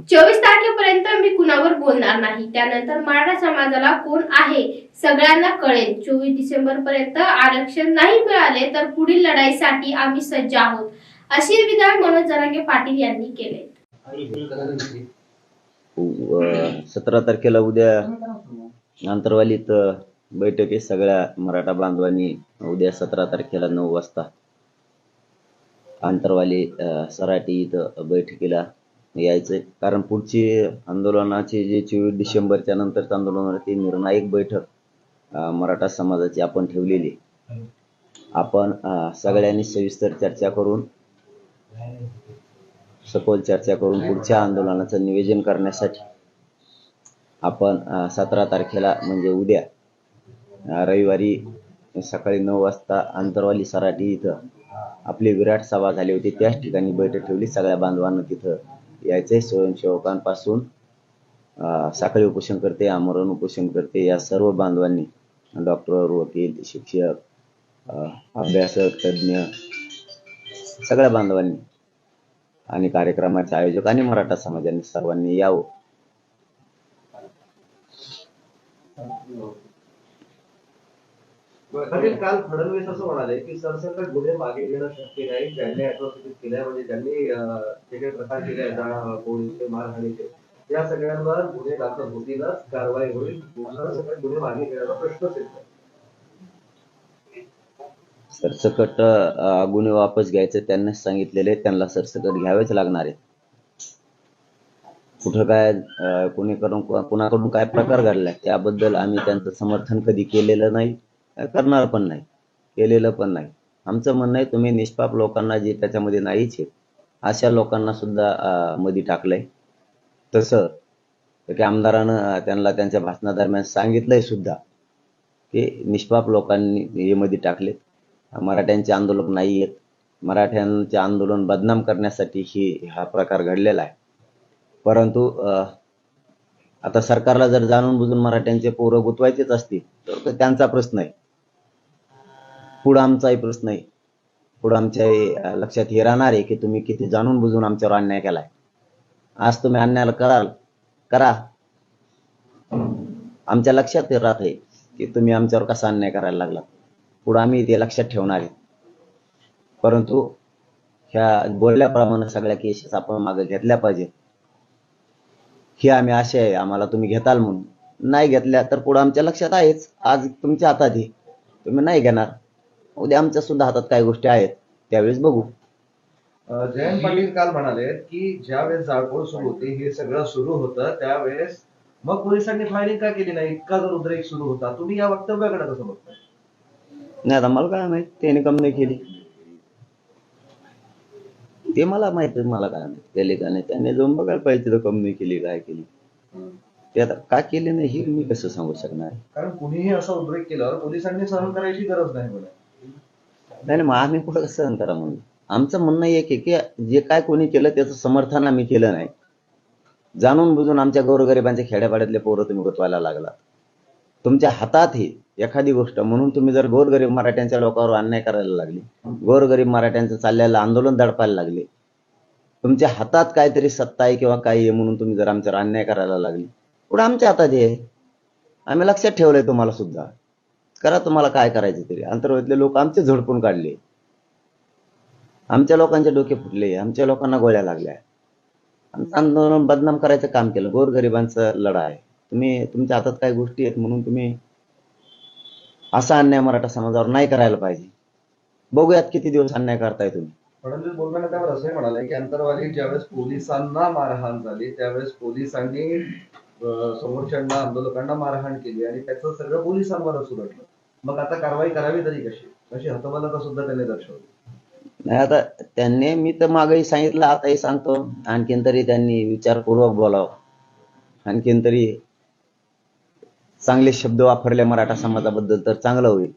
चोवीस तारखेपर्यंत मी कुणावर बोलणार नाही. त्यानंतर मराठा समाजाला कोण आहे सगळ्यांना कळेल. चोवीस डिसेंबर पर्यंत आरक्षण नाही मिळाले तर पुढील लढाईसाठी आम्ही सज्ज आहोत अशी विधान मनोज जरांगे पाटील यांनी केले. सतरा तारखेला उद्या आंतरवालीत बैठक आहे सगळ्या मराठा बांधवांनी. उद्या सतरा तारखेला नऊ वाजता आंतरवाली सराटी इथं बैठकीला यायचंय. कारण पुढची आंदोलनाची जे चोवीस डिसेंबरच्या नंतरचं आंदोलन होणार ती निर्णायक बैठक मराठा समाजाची आपण ठेवलेली आपण सगळ्यांनी सविस्तर चर्चा करून सखोल चर्चा करून पुढच्या आंदोलनाचं नियोजन करण्यासाठी आपण सतरा तारखेला म्हणजे उद्या रविवारी सकाळी नऊ वाजता आंतरवाली सराटी इथं आपली विराट सभा झाली होती. त्याच ठिकाणी बैठक ठेवली. सगळ्या बांधवांना तिथं यायचे स्वयंसेवकांपासून साखळी उपोषण करते आमरण उपोषण करते या सर्व बांधवांनी डॉक्टर वकील शिक्षक अभ्यासक तज्ज्ञ सगळ्या बांधवांनी आणि कार्यक्रमाचे आयोजक आणि मराठा समाजाने सर्वांनी यावं. पाटील काल फडणवीस असं म्हणाले की सरसकट गुन्हे मागे घेणं शक्य नाही. ज्यांनी अट्रॉसिटीज केल्या म्हणजे ज्यांनी जे काही प्रकार केले आहेत, मारहाणीचे या सगळ्यांवर गुन्हे दाखल होतीलच. कारवाई होईल. सरसकट गुन्हे मागे घेण्याचा प्रश्नच येत नाही. सरसकट गुन्हे वापस घ्यायचे त्यांनाच सांगितलेले त्यांना सरसकट घ्यावेच लागणार आहे कुठं काय अ, कुणीकडून कुणाकडून काय प्रकार घडलाय त्याबद्दल आम्ही त्यांचं समर्थन कधी केलेलं नाही. करणार पण नाही. केलेलं पण नाही. आमचं म्हणणं आहे तुम्ही निष्पाप लोकांना जे त्याच्यामध्ये नाहीच आहेत अशा लोकांना सुद्धा अ, मध्ये टाकलंय. तसं की आमदारानं त्यांना त्यांच्या भाषणादरम्यान सांगितलंय सुद्धा की निष्पाप लोकांनी हे मध्ये टाकलेत. मराठ्यांचे आंदोलक नाही आहेत. मराठ्यांचे आंदोलन बदनाम करण्यासाठी ही हा प्रकार घडलेला आहे. परंतु आता सरकारला जर जाणून बुजून मराठ्यांचे पोरं गुतवायचेच असतील तर त्यांचा प्रश्न आहे. पुढं आमचाही प्रश्न आहे. पुढं आमच्या लक्षात हे राहणार आहे की तुम्ही किती जाणून बुजून आमच्यावर अन्याय केलाय. आज तुम्ही अन्याय कराल करा. आमच्या लक्षात हे राहत आहे की तुम्ही आमच्यावर कसा अन्याय करायला लागला. पुढं आम्ही ते लक्षात ठेवणार आहे. परंतु ह्या बोलल्याप्रमाणे सगळ्या केसेस आपण मागे घेतल्या पाहिजे ही आम्ही आशा आहे आम्हाला तुम्ही घेताल म्हणून. नाही घेतल्या तर पुढं आमच्या लक्षात आहेच. आज तुमच्या हातात आहे. तुम्ही नाही घेणार. उद्या आमच्या सुद्धा हातात काही गोष्टी आहेत त्यावेळेस बघू. जयंत पाटील काल म्हणाले की ज्यावेळेस जाळपोळ सुरू होती हे सगळं सुरू होतं त्यावेळेस मग पोलिसांनी फायरिंग का केली नाही? इतका जर उद्रेक सुरू होता तुम्ही या वक्तव्याकडे कसं बघताय? नाही आता मला काय माहीत त्याने कम नाही केली. ते मला माहीत मला काय माहीत केले का नाही त्याने जाऊन बघायला पाहिजे तिथं कम नाही केली काय केली. ते आता का केले नाही हे मी कसं सांगू शकणार? कारण कुणीही असा उद्रेक केल्यावर पोलिसांनी सहन करायची गरज नाही म्हणे नाही मग आम्ही कुठं सहन करा म्हणून? आमचं म्हणणं एक आहे की जे काय कोणी केलं त्याचं समर्थन आम्ही केलं नाही. जाणून बुजून आमच्या गोरगरिबांच्या खेड्यापाड्यातले पोरं तुम्ही गुतवायला लागला. तुमच्या हातात ही एखादी गोष्ट म्हणून तुम्ही जर गोरगरीब मराठ्यांच्या लोकांवर अन्याय करायला लागले गोरगरीब मराठ्यांचं चाललेलं आंदोलन दडपायला लागले तुमच्या हातात काहीतरी सत्ता आहे किंवा काही आहे म्हणून तुम्ही जर आमच्यावर अन्याय करायला लागले पुढे आमच्या हातात हे आम्ही लक्षात ठेवलंय तुम्हाला सुद्धा. करा तुम्हाला काय करायचं तरी. अंतर्गतले लोक आमचे झडपून काढले. आमच्या लोकांचे डोके फुटले. आमच्या लोकांना गोळ्या लागल्या. आमचं आंदोलन बदनाम करायचं काम केलं. गोरगरिबांचा लढा आहे तुम्ही तुमच्या हातात काही गोष्टी आहेत म्हणून तुम्ही असा अन्याय मराठा समाजावर नाही करायला पाहिजे. बघूयात किती दिवस अन्याय करताय तुम्ही. फडणवीस बोलताना त्यावर असंही म्हणाले की अंतरवाली ज्यावेळेस पोलिसांना मारहाण झाली त्यावेळेस पोलिसांनी समोरच्यांना आंदोलकांना मारहाण केली आणि त्याचं सगळं पोलिसांवरच उलटलं. मग आता कारवाई करावी तरी कशी? अशी हतबलता सुद्धा त्यांनी दर्शवली. नाही आता त्यांनी मी तर मागही सांगितलं आताही सांगतो. आणखीन तरी त्यांनी विचारपूर्वक बोलावं. आणखीन तरी चांगले शब्द वापरले मराठा समाजाबद्दल तर चांगलं होईल.